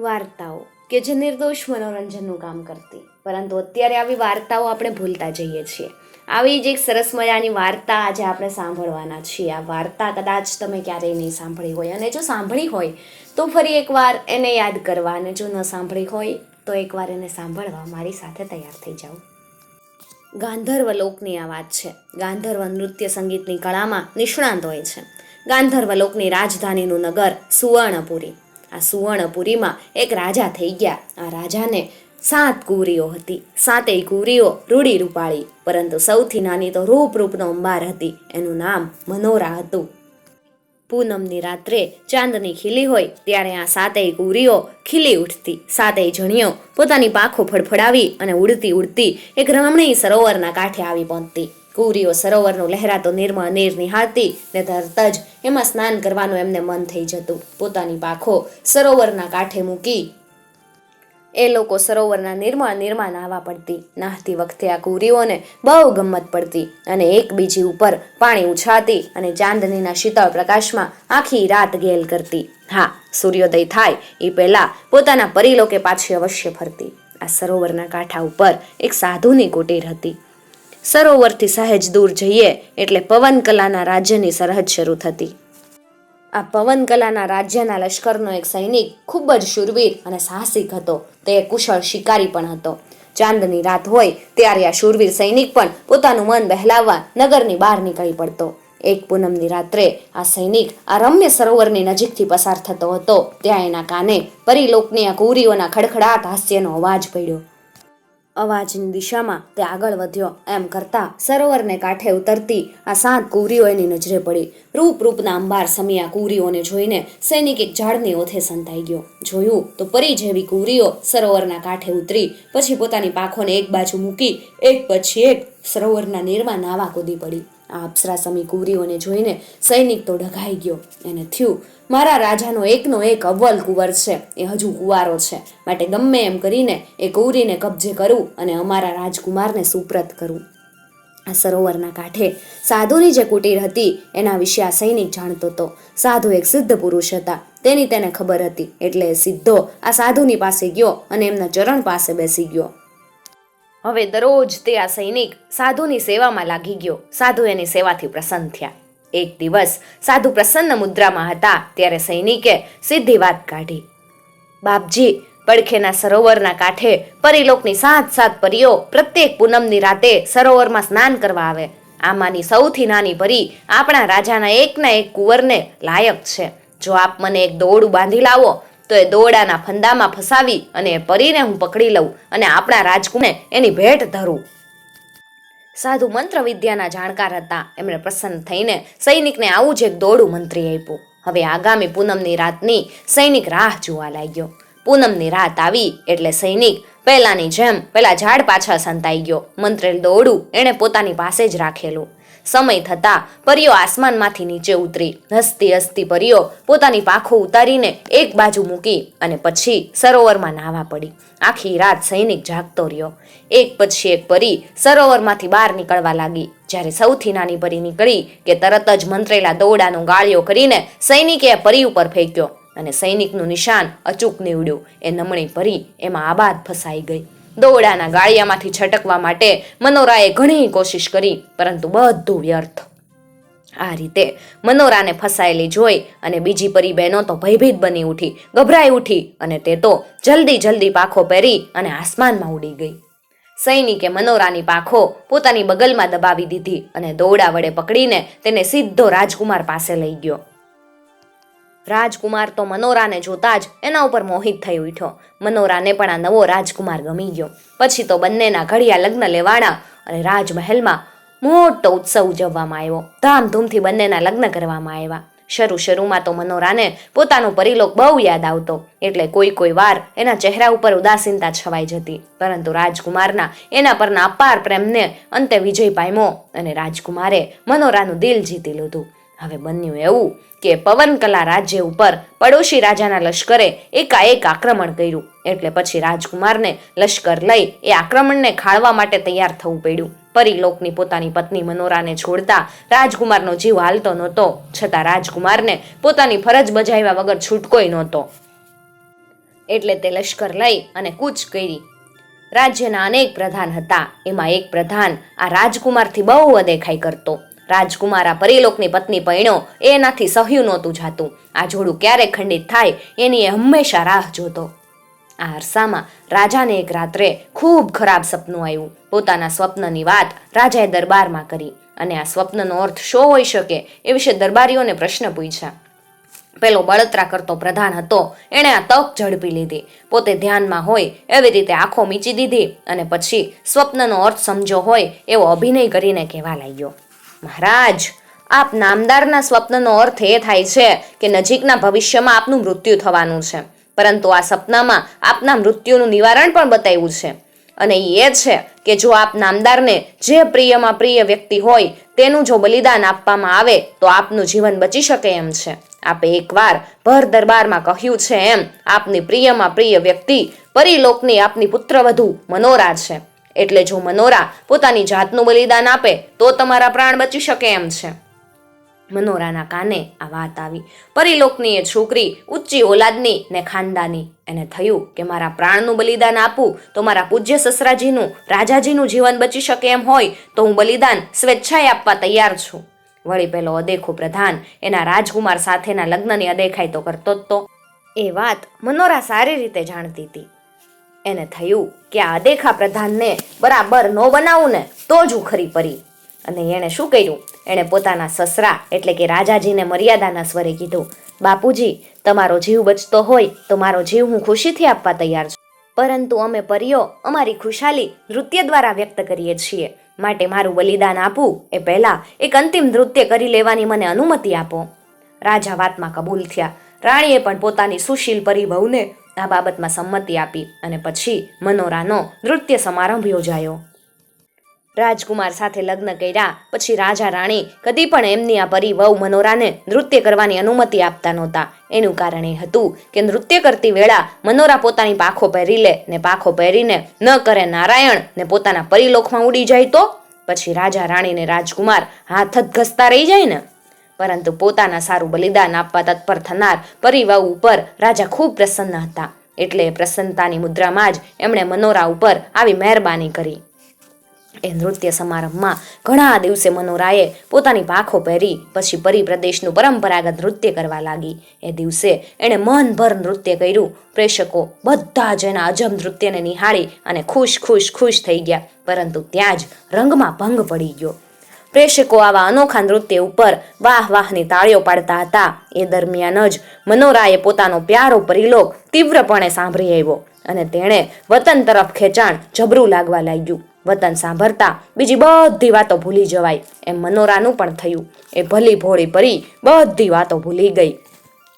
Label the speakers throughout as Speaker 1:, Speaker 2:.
Speaker 1: વાર્તાઓ, કે જે નિર્દોષ મનોરંજનનું કામ કરતી. પરંતુ અત્યારે આવી વાર્તાઓ આપણે ભૂલતા જઈએ છીએ. આવી જ એક સરસ મજાની વાર્તા આજે આપણે સાંભળવાના છીએ. આ વાર્તા કદાચ તમે ક્યારેય નહીં સાંભળી હોય. અને જો સાંભળી હોય, તો ફરી એકવાર એને યાદ કરવા. અને જો ન સાંભળી હોય, તો એકવાર એને સાંભળવા. મારી સાથે તૈયાર થઈ જાઓ. ગાંધર્વ લોકની આ વાત છે. ગાંધર્વ નૃત્ય સંગીતની કળામાં નિષ્ણાંત હોય છે. ગાંધર્વ લોકની રાજધાનીનું નગર સુવર્ણપુરી. આ સુવર્ણપુરીમાં એક રાજા થઈ ગયા. આ રાજાને સાત કુરીઓ હતી. સાતેય કુરીઓ રૂડી રૂપાળી, પરંતુ સૌથી નાની તો રૂપ રૂપનો અંબાર હતી. એનું નામ મનોરા હતું. પૂનમની રાત્રે ચાંદની ખીલી હોય, ત્યારે આ સાતેય કુરીઓ ખીલી ઉઠતી. સાતેય જણીઓ પોતાની પાખો ફડફડાવી અને ઉડતી ઉડતી એક રમણીય સરોવરના કાંઠે આવી પહોંચતી. કુંવરીઓ સરોવરનું લહેરાતો નિર્મળ નીર નિહાળતી ને તરત જ એમાં સ્નાન કરવાનું એમને મન થઈ જતું. પોતાની પાખો સરોવરના કાંઠે મૂકી એ લોકો સરોવરના નિર્મળ નિર્માણ નાહવા પડતી. નાહતી વખતે આ કુરીઓને બહુ ગમત પડતી અને એકબીજી ઉપર પાણી ઉછાતી અને ચાંદનીના શીતળ પ્રકાશમાં આખી રાત ગેલ કરતી. હા, સૂર્યોદય થાય એ પહેલા પોતાના પરિલોકે પાછી અવશ્ય ફરતી. આ સરોવરના કાંઠા ઉપર એક સાધુની કુટીર હતી. સરોવરથી સહેજ દૂર જઈએ એટલે પવન કલાના રાજ્યની સરહદ શરૂ થતી. આ પવન કલાના રાજ્યના લશ્કરનો એક સૈનિક ખૂબ જ શૂરવીર અને સાહસિક હતો. તે કુશળ શિકારી પણ હતો. ચાંદની રાત હોય ત્યારે આ શૂરવીર સૈનિક પણ પોતાનું મન બહેલાવવા નગરની બહાર નીકળી પડતો. એક પૂનમની રાત્રે આ સૈનિક આ રમ્ય સરોવરની નજીકથી પસાર થતો હતો. ત્યાં એના કાને પરિલોકની આ કુરીઓના ખડખડાટ હાસ્યનો અવાજ પડ્યો. અવાજની દિશામાં તે આગળ વધ્યો. એમ કરતા સરોવરને કાંઠે ઉતરતી આ સાત કુવરીઓ એની નજરે પડી. રૂપ રૂપના અંબાર સમી આ કુંવરીઓને જોઈને સૈનિક એક ઝાડની ઓથે સંતાઈ ગયો. જોયું તો પરી જેવી કુવરીઓ સરોવરના કાંઠે ઉતરી, પછી પોતાની પાંખોને એક બાજુ મૂકી, એક પછી એક સરોવરના નીરમાં નાવા કૂદી પડી. આ અપ્સરા સમી કુવરીઓને જોઈને સૈનિક તો ડઘાઈ ગયો. એને થયું મારા રાજાનો એકનો એક અવ્વલ કુંવર છે. એ હજુ કુંવારો છે. માટે ગમે એમ કરીને એ કૌરીને કબજે કરું અને અમારા રાજકુમારને સુપ્રત કરું. આ સરોવરના કાંઠે સાધુની જે કુટીર હતી, એના વિશે આ સૈનિક જાણતો હતો સાધુ એક સિદ્ધ પુરુષ હતા. તેની તેને ખબર હતી. એટલે એ સીધો આ સાધુની પાસે ગયો અને એમના ચરણ પાસે બેસી ગયો. હવે દરરોજ તે આ સૈનિક સાધુની સેવામાં લાગી ગયો. સાધુ એની સેવાથી પ્રસન્ન થયા. એક દિવસ સાધુ પ્રસન્ન મુદ્રામાં હતા, ત્યારે સૈનિકે સીધી વાત કાઢી. બાપજી, પડખેના સરોવરના કાંઠે પરિલોકની સાત સાત પરીઓ પ્રત્યેક પૂનમની રાતે સરોવરમાં સ્નાન કરવા આવે. આમાંની સૌથી નાની પરી આપણા રાજાના એકના એક કુંવરને લાયક છે. જો આપ મને એક દોરડું બાંધી લાવો, તો એ દોરડાના ફંદામાં ફસાવી અને એ પરીને હું પકડી લઉં અને આપણા રાજકુને એની ભેટ ધરું. સાધુ મંત્ર વિદ્યાના જાણકાર હતા. એમણે પ્રસન્ન થઈને સૈનિકને આવું જ એક દોડું મંત્રી આપ્યું. હવે આગામી પૂનમની રાતની સૈનિક રાહ જોવા લાગ્યો. પૂનમની રાત આવી એટલે સૈનિક પહેલાની જેમ પેલા ઝાડ પાછળ સંતાઈ ગયો. મંત્રેલ દોડું એણે પોતાની પાસે જ રાખેલું. સમય થતાં પરીઓ આસમાનમાંથી નીચે ઉતરી. હસતી હસતી પરીઓ પોતાની પાખો ઉતારીને એક બાજુ મૂકી અને પછી સરોવરમાં નાહવા પડી. આખી રાત સૈનિક જાગતો રહ્યો. એક પછી એક પરી સરોવરમાંથી બહાર નીકળવા લાગી. જ્યારે સૌથી નાની પરી નીકળી કે તરત જ મંત્રેલા દોડાનો ગાળિયો કરીને સૈનિકે પરી ઉપર ફેંક્યો અને સૈનિકનું નિશાન અચૂક નીવડ્યું. એ નમણી પરી એમાં આબાદ ફસાઈ ગઈ. દોડાના ગાળિયામાંથી છટકવા માટે મનોરાએ ઘણી કોશિશ કરી, પરંતુ બધું વ્યર્થ. આ રીતે મનોરાને ફસાયેલી જોઈ અને બીજી પરી બહેનો તો ભયભીત બની ઉઠી, ગભરાઈ ઉઠી અને તે તો જલ્દી જલ્દી પાખો પહેરી અને આસમાનમાં ઉડી ગઈ. સૈનિકે મનોરાની પાંખો પોતાની બગલમાં દબાવી દીધી અને દોડા વડે પકડીને તેને સીધો રાજકુમાર પાસે લઈ ગયો. રાજકુમાર તો મનોરાને જોતા જ એના ઉપર મોહિત થઈ ઉઠ્યો. મનોરાને પણ આ નવો રાજકુમાર ગમી ગયો. પછી તો બંનેના ઘડિયા લગ્ન લેવાણા અને રાજમહેલમાં મોટો ઉત્સવ ઉજવવામાં આવ્યો. ધામધૂમથી બંનેના લગ્ન કરવામાં આવ્યા. શરૂ શરૂમાં તો મનોરાને પોતાનો પરિલોક બહુ યાદ આવતો. એટલે કોઈ કોઈ વાર એના ચહેરા ઉપર ઉદાસીનતા છવાઈ જતી. પરંતુ રાજકુમારના એના પરના અપાર પ્રેમને અંતે વિજય પામ્યો અને રાજકુમારે મનોરાનું દિલ જીતી લીધું. હવે બન્યું એવું કે પવનકલા રાજ્ય ઉપર પડોશી રાજાના લશ્કરે એકાએક આક્રમણ કર્યું. એટલે પછી રાજકુમારને લશ્કર લઈ એ આક્રમણને ખાળવા માટે તૈયાર થવું પડ્યું. પરિલોકની પોતાની પત્ની મનોરાને છોડતા રાજકુમારનો જીવ હાલતો નહોતો, છતાં રાજકુમારને પોતાની ફરજ બજાવ્યા વગર છૂટકોય નહોતો. એટલે તે લશ્કર લઈ અને કૂચ કરી. રાજ્યના અનેક પ્રધાન હતા, એમાં એક પ્રધાન આ રાજકુમારથી બહુ અદેખાઈ કરતો. રાજકુમાર પરીલોકની પત્ની પૈણો એનાથી સહ્યું નહોતું જાતું. આ જોડું ક્યારે ખંડિત થાય, એની એ હંમેશા રાહ જોતો. આ અરસામાં રાજાને એક રાત્રે ખૂબ ખરાબ સપનું આવ્યું. પોતાના સ્વપ્નની વાત રાજાએ દરબારમાં કરી અને આ સ્વપ્નનો અર્થ શો હોઈ શકે એ વિશે દરબારીઓને પ્રશ્ન પૂછ્યા. પેલો બળતરા કરતો પ્રધાન હતો, એણે આ તક ઝડપી લીધી. પોતે ધ્યાનમાં હોય એવી રીતે આંખો મીચી દીધી અને પછી સ્વપ્નનો અર્થ સમજો હોય એવો અભિનય કરીને કહેવા લાગ્યો. મહારાજ, આપ નામદારના સ્વપ્નનો અર્થ એ થાય છે કે નજીકના ભવિષ્યમાં આપનું મૃત્યુ થવાનું છે. પરંતુ આ સપનામાં આપના મૃત્યુનું નિવારણ પણ બતાવ્યું છે. અને એ છે કે જો આપ નામદારને જે પ્રિયમાં પ્રિય વ્યક્તિ હોય, તેનું જો બલિદાન આપવામાં આવે, તો આપનું જીવન બચી શકે એમ છે. આપે એકવાર ભર દરબારમાં કહ્યું છે એમ, આપની પ્રિયમાં પ્રિય વ્યક્તિ, પરિલોકની આપની પુત્રવધુ મનોરા છે. એટલે જો મનોરા પોતાની જાતનું બલિદાન આપે, તો તમારા પ્રાણ બચી શકે એમ છે. મનોરાના કાને આ વાત આવી. પરિલોકની એ છોકરી, ઊંચી ઓલાદની ને ખાનદાની. એને થયું કે મારા પ્રાણનું બલિદાન આપું, તો મારા પૂજ્ય સસરાજીનું, રાજાજીનું જીવન બચી શકે એમ હોય, તો હું બલિદાન સ્વેચ્છાએ આપવા તૈયાર છું. વળી પેલો અદેખો પ્રધાન એના રાજકુમાર સાથેના લગ્નની અદેખાઈ તો કરતો જ તો. એ વાત મનોરા સારી રીતે જાણતી હતી. એને થયું કે આ દેખા પ્રધાનને બરાબર ન બનાવું ને તો જ હું ખરી પરી. અને એણે શું કર્યું? એણે પોતાના સસરા એટલે કે રાજાજીને મર્યાદાના સ્વરે કીધું, બાપુજી, તમારો જીવ બચતો હોય તો મારો જીવ હું ખુશીથી આપવા તૈયાર છું. પરંતુ અમે પરીઓ અમારી ખુશાલી નૃત્ય દ્વારા વ્યક્ત કરીએ છીએ. માટે મારું બલિદાન આપવું એ પહેલા એક અંતિમ નૃત્ય કરી લેવાની મને અનુમતિ આપો. રાજા વાતમાં કબૂલ થયા. રાણીએ પણ પોતાની સુશીલ પરિવહુને આ બાબતમાં સંમતિ આપી અને પછી મનોરાનો નૃત્ય સમારંભ યોજાયો. રાજકુમાર સાથે લગ્ન કર્યા પછી રાજા રાણી કદી પણ એમની આ પરિવહુ મનોરાને નૃત્ય કરવાની અનુમતિ આપતા નહોતા. એનું કારણ એ હતું કે નૃત્ય કરતી વેળા મનોરા પોતાની પાખો પહેરી લે ને પાખો પહેરીને ન કરે નારાયણ ને પોતાના પરિલોકમાં ઉડી જાય તો? પછી રાજા રાણી ને રાજકુમાર હાથ જ ઘસતા રહી જાય ને? પરંતુ પોતાના સારું બલિદાન આપવા તત્પર થનાર પરિવહુ ઉપર રાજા ખૂબ પ્રસન્ન હતા. એટલે પ્રસન્નતાની મુદ્રામાં જ એમણે મનોરા ઉપર આવી મહેરબાની કરી. એ નૃત્ય સમારંભમાં ઘણા દિવસે મનોરાએ પોતાની પાખો પહેરી, પછી પરિપ્રદેશનું પરંપરાગત નૃત્ય કરવા લાગી. એ દિવસે એણે મનભર નૃત્ય કર્યું. પ્રેક્ષકો બધા જ એના અજબ નૃત્યને નિહાળી અને ખુશ ખુશ ખુશ થઈ ગયા. પરંતુ ત્યાં જ રંગમાં ભંગ પડી ગયો. પ્રેક્ષકો આવા અનોખા નૃત્ય ઉપર વાહ વાહની તાળીઓ પાડતા હતા. એ દરમિયાન જ મનોરાએ પોતાનો પ્યારો પરિલોક તીવ્રપણે સાંભળી આવ્યો અને તેણે વતન તરફ ખેંચાણ જબરું લાગવા લાગ્યું. વતન સાંભળતા બીજી બધી વાતો ભૂલી જવાય. એમ મનોરાનું પણ થયું. એ ભલી ભોળી પરી બધી વાતો ભૂલી ગઈ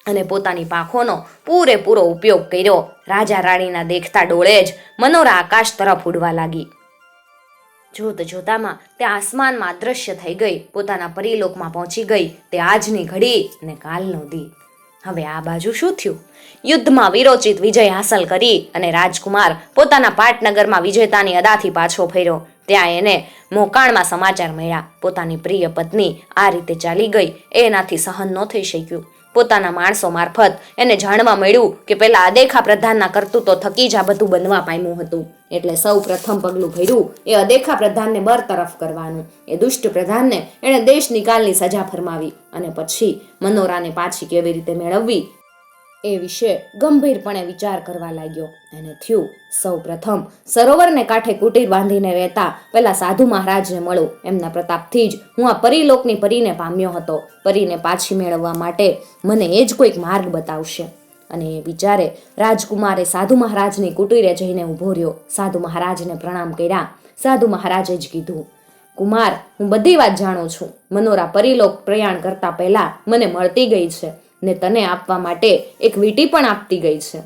Speaker 1: અને પોતાની પાંખોનો પૂરેપૂરો ઉપયોગ કર્યો. રાજા રાણીના દેખતા ડોળે જ મનોરા આકાશ તરફ ઉડવા લાગી. જોત જોતામાં તે આસમાનમાં અદ્રશ્ય થઈ ગઈ, પોતાના પરિલોકમાં પહોંચી ગઈ, તે આજની ઘડી ને કાલનો દી. હવે આ બાજુ શું થયું? યુદ્ધમાં વિરોચિત વિજય હાંસલ કરી અને રાજકુમાર પોતાના પાટનગરમાં વિજેતાની અદાથી પાછો ફર્યો. ત્યાં એને મોકાણમાં સમાચાર મળ્યા. પોતાની પ્રિય પત્ની આ રીતે ચાલી ગઈ, એનાથી સહન ન થઈ શક્યું. પોતાના માણસો મારફત એને જાણવા મળ્યું કે પેલા અદેખા પ્રધાનના કરતૂતો થકી જ આ બધું બનવા પામ્યું હતું. એટલે સૌ પ્રથમ પગલું ભર્યું એ અદેખા પ્રધાનને બરતરફ કરવાનું. એ દુષ્ટ પ્રધાનને એણે દેશ નિકાલની સજા ફરમાવી અને પછી મનોરાને પાછી કેવી રીતે મેળવવી એ વિશે ગંભીરપણે વિચાર કરવા લાગ્યો અને થયું, સૌ પ્રથમ, સરોવરને કાંઠે કુટીર બાંધીને રહેતા પહેલાં સાધુ મહારાજને મળું. એમના પ્રતાપથી જ હું આ પરિલોકની પરીને પામ્યો હતો. પરીને પાછી મેળવવા માટે મને એ જ કોઈક માર્ગ બતાવશે. અને એ વિચારે રાજકુમારે સાધુ મહારાજની કુટીરે જઈને ઊભો રહ્યો. સાધુ મહારાજને પ્રણામ કર્યા. સાધુ મહારાજે જ કીધું, કુમાર, હું બધી વાત જાણું છું. મનોરા પરિલોક પ્રયાણ કરતા પહેલા મને મળતી ગઈ છે. ને તને આપવા માટે એક વીટી પણ આપતી ગઈ છે.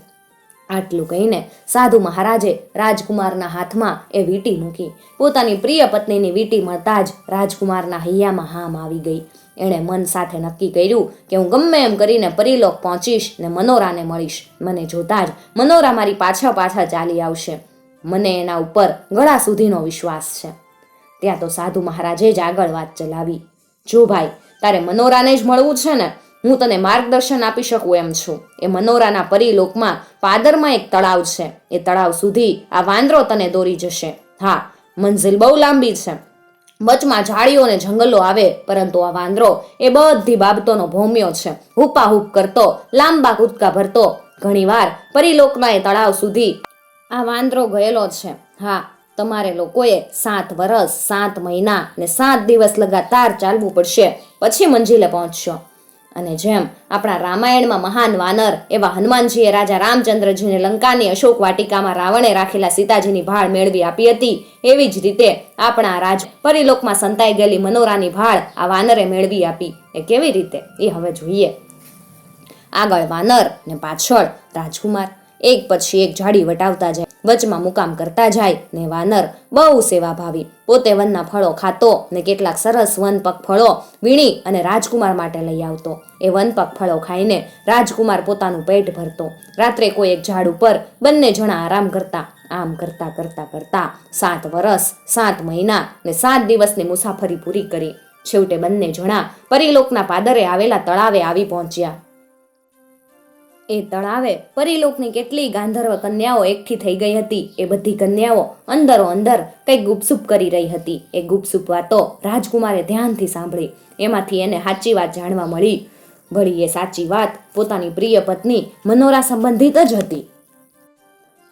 Speaker 1: આટલું કહીને સાધુ મહારાજે રાજકુમારના હાથમાં એ વીંટી મૂકી. પોતાની પ્રિય પત્નીની વીટી મળતા જ રાજકુમારના હૈયામાં હામ આવી ગઈ. એણે મન સાથે નક્કી કર્યું કે હું ગમે એમ કરીને પરિલોક પહોંચીશ ને મનોરાને મળીશ. મને જોતા જ મનોરા મારી પાછા પાછા ચાલી આવશે. મને એના ઉપર ગળા સુધીનો વિશ્વાસ છે. ત્યાં તો સાધુ મહારાજે જ આગળ વાત ચલાવી. જો ભાઈ, તારે મનોરાને જ મળવું છે ને હું તને માર્ગદર્શન આપી શકું એમ છું. એ મનોરાના પરિલોકમાં પાદરમાં એક તળાવ છે. એ તળાવ સુધી આ વાંદરો તને દોરી જશે. હા, મંઝિલ બહુ લાંબી છે. વચમાં ઝાડીઓ અને જંગલો આવે, પરંતુ આ વાંદરો એ બધી બાબતોનો ભોમ્યો છે. હુપાહુપ કરતો, લાંબા કૂદકા ભરતો, ઘણીવાર પરિલોકના એ તળાવ સુધી આ વાંદરો ગયેલો છે. હા, તમારે લોકોએ સાત વર્ષ સાત મહિના ને સાત દિવસ લગાતાર ચાલવું પડશે. પછી મંજિલે પહોંચશો અને જેમ આપણા રામાયણમાં મહાન વાનર એવા હનુમાનજીએ રાજા રામચંદ્રજીને લંકાની અશોક વાટિકામાં રાવણે રાખેલા સીતાજીની ભાળ મેળવી આપી હતી, એવી જ રીતે આપણા રાજ પરિલોકમાં સંતાઈ ગયેલી મનોરાની ભાળ આ વાનરે મેળવી આપી. એ કેવી રીતે? એ હવે જોઈએ. આગળ વાનર ને પાછળ રાજકુમાર, એક પછી એક ઝાડી વટાવતા જાય. વચમાં મુકામ કરતા જાય ને વાનર બહુ સેવાભાવી પોતે વનના ફળો ખાતો ને કેટલાક સરસ વનપક ફળો વીણી અને રાજકુમાર માટે લઈ આવતો. એ વનપક ફળો ખાઈને રાજકુમાર પોતાનું પેટ ભરતો. રાત્રે કોઈ એક ઝાડ ઉપર બંને જણા આરામ કરતા, આમ કરતા કરતા કરતા સાત વરસ, સાત મહિના ને સાત દિવસની મુસાફરી પૂરી કરી. છેવટે બંને જણા પરિલોકના પાદરે આવેલા તળાવે આવી પહોંચ્યા. એ તળાવે. પરિલોકની કેટલી ગાંધર્વ કન્યાઓ એકઠી થઈ ગઈ હતી, એ બધી કન્યાઓ અંદરો અંદર કંઈક ગુપસુપ કરી રહી હતી. એ ગુપસુપ વાતો રાજકુમારે ધ્યાનથી સાંભળી. એમાંથી એને સાચી વાત જાણવા મળી. વળી એ સાચી વાત પોતાની પ્રિય પત્ની મનોરા સંબંધિત જ હતી.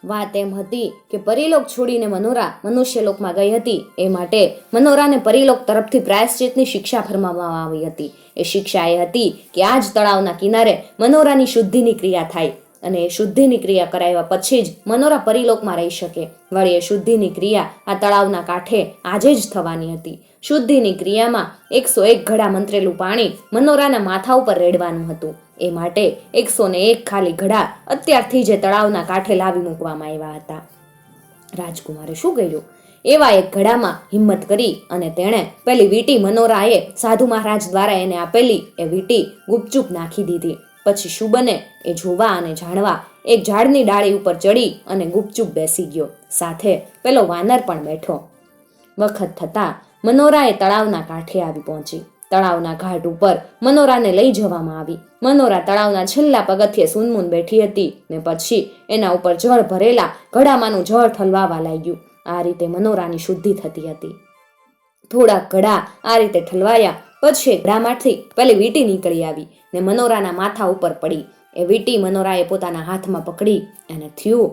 Speaker 1: વાત એમ હતી કે પરિલોક છોડીને મનોરા મનુષ્યલોકમાં ગઈ હતી, એ માટે મનોરાને પરિલોક તરફથી પ્રાયશ્ચિતની શિક્ષા ફરમાવવામાં આવી હતી. એ શિક્ષા એ હતી કે આ જ તળાવના કિનારે મનોરાની શુદ્ધિની ક્રિયા થાય અને એ શુદ્ધિની ક્રિયા કરાવ્યા પછી જ મનોરા પરિલોકમાં રહી શકે. વળી એ શુદ્ધિની ક્રિયા આ તળાવના કાંઠે આજે જ થવાની હતી. શુદ્ધિની ક્રિયામાં એકસો એક ઘડા મંત્રેલું પાણી મનોરાના માથા ઉપર રેડવાનું હતું. એ માટે એકસો ને એક ખાલી ઘડા અત્યારથી જ તળાવના કાંઠે લાવી મૂકવામાં આવ્યા હતા. રાજકુમારે શું કર્યું એવા એક ઘડામાં હિંમત કરી અને તેણે પેલી વીટી મનોરાએ સાધુ મહારાજ દ્વારા એને આપેલી એ વીટી ગુપચૂપ નાખી દીધી. પછી શું બને એ જોવા અને જાણવા એક ઝાડની ડાળી ઉપર ચડી અને ગુપચૂપ બેસી ગયો. સાથે પેલો વાનર પણ બેઠો. વખત થતાં મનોરાએ તળાવના કાંઠે આવી પહોંચી. તળાવના ઘાટ ઉપર મનોરાને લઈ જવામાં આવી. મનોરા તળાવના છેલ્લા પગથિયે સુનમુન બેઠી હતી ને પછી એના ઉપર જળ ભરેલા ઘડામાંનું જળ ઠલવાવા લાગ્યું. આ રીતે મનોરાની શુદ્ધિ થતી હતી. થોડાક ઘડા આ રીતે ઠલવાયા, પછી ઘડામાંથી પેલી વીટી નીકળી આવી ને મનોરાના માથા ઉપર પડી. એ વીટી મનોરાએ પોતાના હાથમાં પકડી અને થયું,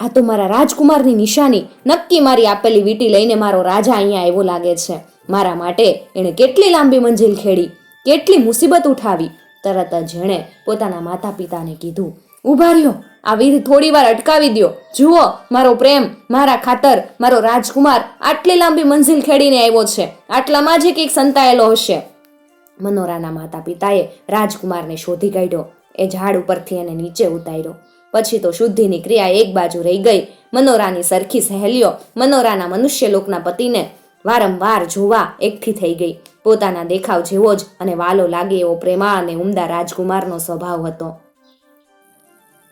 Speaker 1: આ તો મારા રાજકુમારની નિશાની. નક્કી મારી આપેલી વીટી લઈને મારો રાજા અહીંયા એવો લાગે છે. મારા માટે એણે કેટલી લાંબી મંજિલ ખેડી, કેટલી મુસીબત ઉઠાવી. તરત જ એણે પોતાના માતા પિતાને કીધું, ઊભા રહ્યો. આ વિધ થોડી વાર અટકાવી દ્યો. જુઓ, મારો પ્રેમ, મારા ખાતર, મારો રાજકુમાર આટલી લાંબી મંજિલ ખેડીને આવ્યો છે. આટલામાં જ એક સંતાયેલો હશે. મનોરાના માતા પિતાએ રાજકુમારને શોધી કાઢ્યો. એ ઝાડ ઉપરથી એને નીચે ઉતાર્યો. પછી તો શુદ્ધિની ક્રિયા એક બાજુ રહી ગઈ. મનોરાની સરખી સહેલીઓ મનોરાના મનુષ્યલોકના પતિને વારંવાર જોવા એકઠી થઈ ગઈ. પોતાના દેખાવ જેવો જ અને વાલો લાગે એવો પ્રેમા અને ઉમદા રાજકુમારનો સ્વભાવ હતો.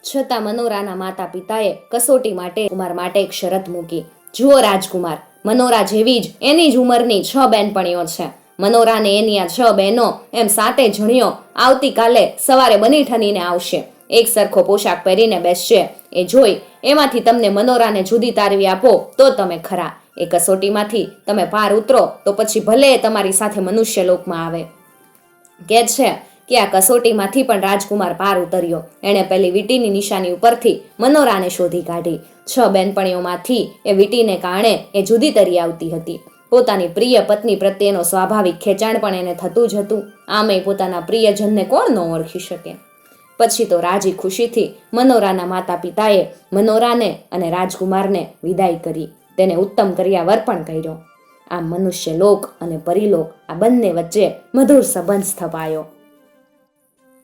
Speaker 1: છતાં મનોરાના માતા પિતાએ કસોટી માટે કુમાર માટે એક શરત મૂકી. જુઓ રાજકુમાર, મનોરા જેવી જ, એની જ ઉંમરની છ બહેનપણીઓ છે. મનોરાને એની આ છ બહેનો એમ સાતે જણીઓ આવતીકાલે સવારે બની ઠનીને આવશે. એક સરખો પોશાક પહેરીને બેસશે. એ જોઈ, એમાંથી તમને મનોરાને જુદી તારવી આપો, તો તમે ખરા. એ કસોટીમાંથી તમે પાર ઉતરો, તો પછી ભલે તમારી સાથે મનુષ્ય લોકમાં આવે. કે છે કે આ કસોટીમાંથી પણ રાજકુમાર પાર ઉતર્યો. એણે પેલી વીટીની નિશાની ઉપરથી મનોરાને શોધી કાઢી. છ બેનપણીઓમાંથી એ વીટીને કારણે એ જુદી તરી આવતી હતી. પોતાની પ્રિય પત્ની પ્રત્યેનો સ્વાભાવિક ખેંચાણ પણ એને થતું જ હતું. આમે પોતાના પ્રિયજનને કોણ ન ઓળખી શકે? પછી તો રાજી ખુશીથી મનોરાના માતા પિતાએ મનોરાને અને રાજકુમારને વિદાય કરી. તેને ઉત્તમ કર્યા વર પણ કર્યો. આમ મનુષ્ય લોક અને પરિલોક આ બંને વચ્ચે મધુર સંબંધ સ્થપાયો.